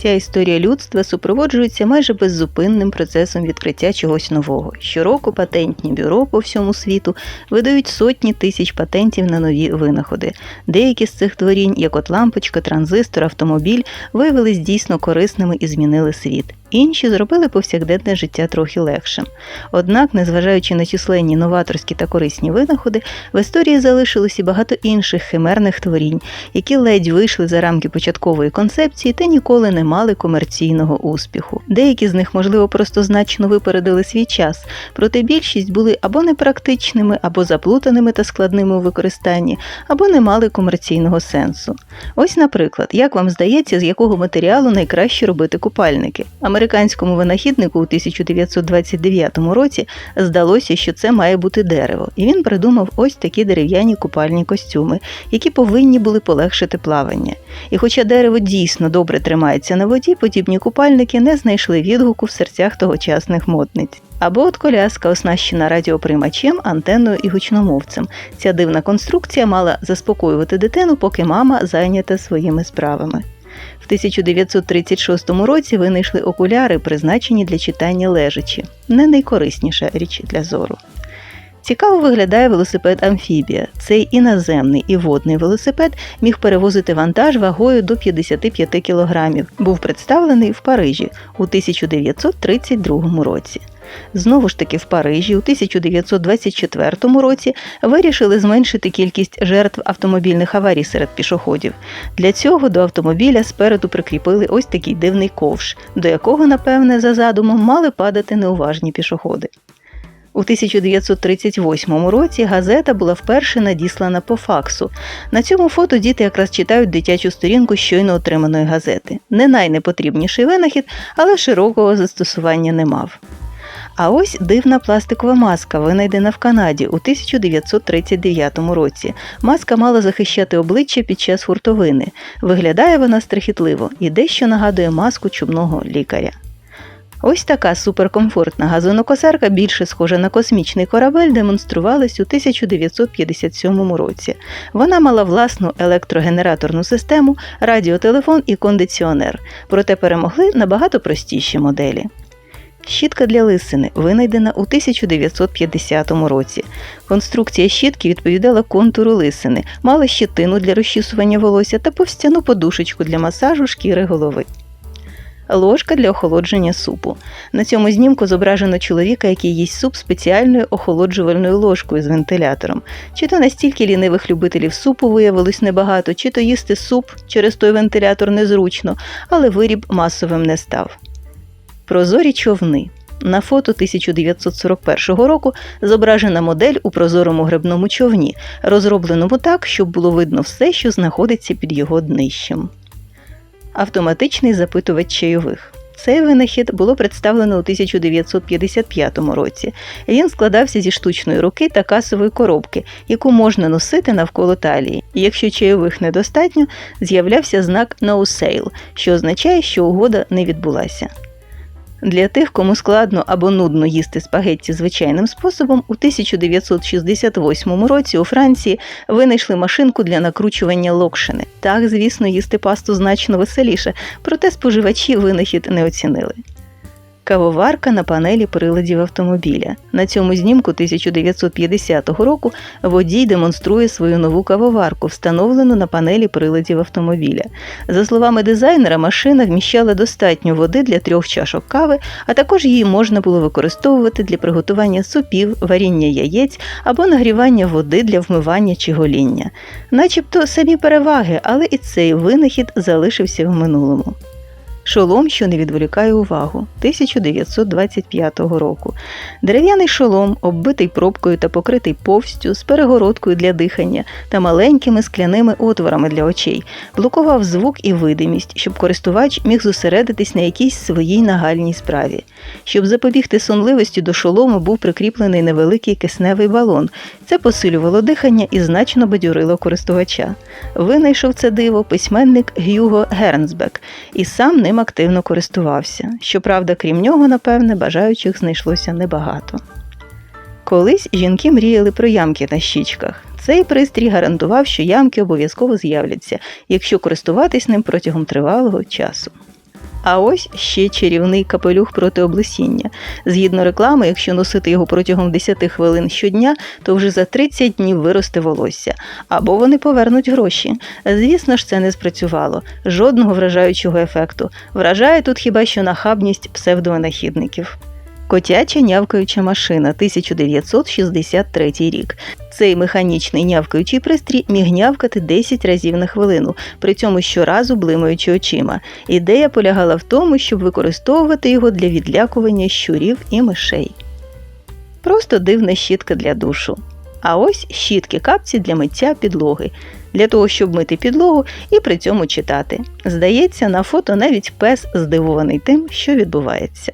Вся історія людства супроводжується майже беззупинним процесом відкриття чогось нового. Щороку патентні бюро по всьому світу видають сотні тисяч патентів на нові винаходи. Деякі з цих творінь, як от лампочка, транзистор, автомобіль, виявились дійсно корисними і змінили світ. Інші зробили повсякденне життя трохи легшим. Однак, незважаючи на численні новаторські та корисні винаходи, в історії залишилось і багато інших химерних творінь, які ледь вийшли за рамки початкової концепції та ніколи не мали комерційного успіху. Деякі з них, можливо, просто значно випередили свій час, проте більшість були або непрактичними, або заплутаними та складними у використанні, або не мали комерційного сенсу. Ось, наприклад, як вам здається, з якого матеріалу найкраще робити купальники? Американському винахіднику у 1929 році здалося, що це має бути дерево, і він придумав ось такі дерев'яні купальні костюми, які повинні були полегшити плавання. І хоча дерево дійсно добре тримається на воді, подібні купальники не знайшли відгуку в серцях тогочасних модниць. Або от коляска, оснащена радіоприймачем, антенною і гучномовцем. Ця дивна конструкція мала заспокоювати дитину, поки мама зайнята своїми справами. В 1936 році винайшли окуляри, призначені для читання лежачі, не найкорисніша річ для зору. Цікаво виглядає велосипед Амфібія. Цей іноземний і водний велосипед міг перевозити вантаж вагою до 55 кг. Був представлений в Парижі у 1932 році. Знову ж таки, в Парижі у 1924 році вирішили зменшити кількість жертв автомобільних аварій серед пішоходів. Для цього до автомобіля спереду прикріпили ось такий дивний ковш, до якого, напевне, за задумом мали падати неуважні пішоходи. У 1938 році газета була вперше надіслана по факсу. На цьому фото діти якраз читають дитячу сторінку щойно отриманої газети. Не найнепотрібніший винахід, але широкого застосування не мав. А ось дивна пластикова маска, винайдена в Канаді у 1939 році. Маска мала захищати обличчя під час хуртовини. Виглядає вона страхітливо і дещо нагадує маску чубного лікаря. Ось така суперкомфортна газонокосарка, більше схожа на космічний корабель, демонструвалась у 1957 році. Вона мала власну електрогенераторну систему, радіотелефон і кондиціонер, проте перемогли набагато простіші моделі. Щітка для лисини винайдена у 1950 році. Конструкція щітки відповідала контуру лисини, мала щетину для розчісування волосся та повстяну подушечку для масажу шкіри голови. Ложка для охолодження супу. На цьому знімку зображено чоловіка, який їсть суп спеціальною охолоджувальною ложкою з вентилятором. Чи то настільки лінивих любителів супу виявилось небагато, чи то їсти суп через той вентилятор незручно, але виріб масовим не став. Прозорі човни. На фото 1941 року зображена модель у прозорому грибному човні, розробленому так, щоб було видно все, що знаходиться під його днищем. Автоматичний запитувач чайових. Цей винахід було представлено у 1955 році. Він складався зі штучної руки та касової коробки, яку можна носити навколо талії. Якщо чайових недостатньо, з'являвся знак «No sale», що означає, що угода не відбулася. Для тих, кому складно або нудно їсти спагетті звичайним способом, у 1968 році у Франції винайшли машинку для накручування локшини. Так, звісно, їсти пасту значно веселіше, проте споживачі винахід не оцінили. Кавоварка на панелі приладів автомобіля. На цьому знімку 1950 року водій демонструє свою нову кавоварку, встановлену на панелі приладів автомобіля. За словами дизайнера, машина вміщала достатньо води для трьох чашок кави, а також її можна було використовувати для приготування супів, варіння яєць або нагрівання води для вмивання чи гоління. Начебто самі переваги, але і цей винахід залишився в минулому. Шолом, що не відволікає увагу 1925 року. Дерев'яний шолом, оббитий пробкою та покритий повстю з перегородкою для дихання та маленькими скляними отворами для очей, блокував звук і видимість, щоб користувач міг зосередитись на якійсь своїй нагальній справі. Щоб запобігти сонливості до шолому був прикріплений невеликий кисневий балон. Це посилювало дихання і значно бадьорило користувача. Винайшов це диво письменник Гюго Гернсбек і сам ним активно користувався. Щоправда, крім нього, напевне, бажаючих знайшлося небагато. Колись жінки мріяли про ямки на щічках. Цей пристрій гарантував, що ямки обов'язково з'являться, якщо користуватись ним протягом тривалого часу. А ось ще чарівний капелюх проти облесіння. Згідно реклами, якщо носити його протягом 10 хвилин щодня, то вже за 30 днів виросте волосся, або вони повернуть гроші. Звісно ж, це не спрацювало. Жодного вражаючого ефекту. Вражає тут хіба що нахабність псевдовинахідників. Котяча нявкаюча машина 1963 рік. Цей механічний нявкаючий пристрій міг нявкати 10 разів на хвилину, при цьому щоразу блимаючи очима. Ідея полягала в тому, щоб використовувати його для відлякування щурів і мишей. Просто дивна щітка для душу. А ось щітки капці для миття підлоги, для того, щоб мити підлогу і при цьому читати. Здається, на фото навіть пес здивований тим, що відбувається.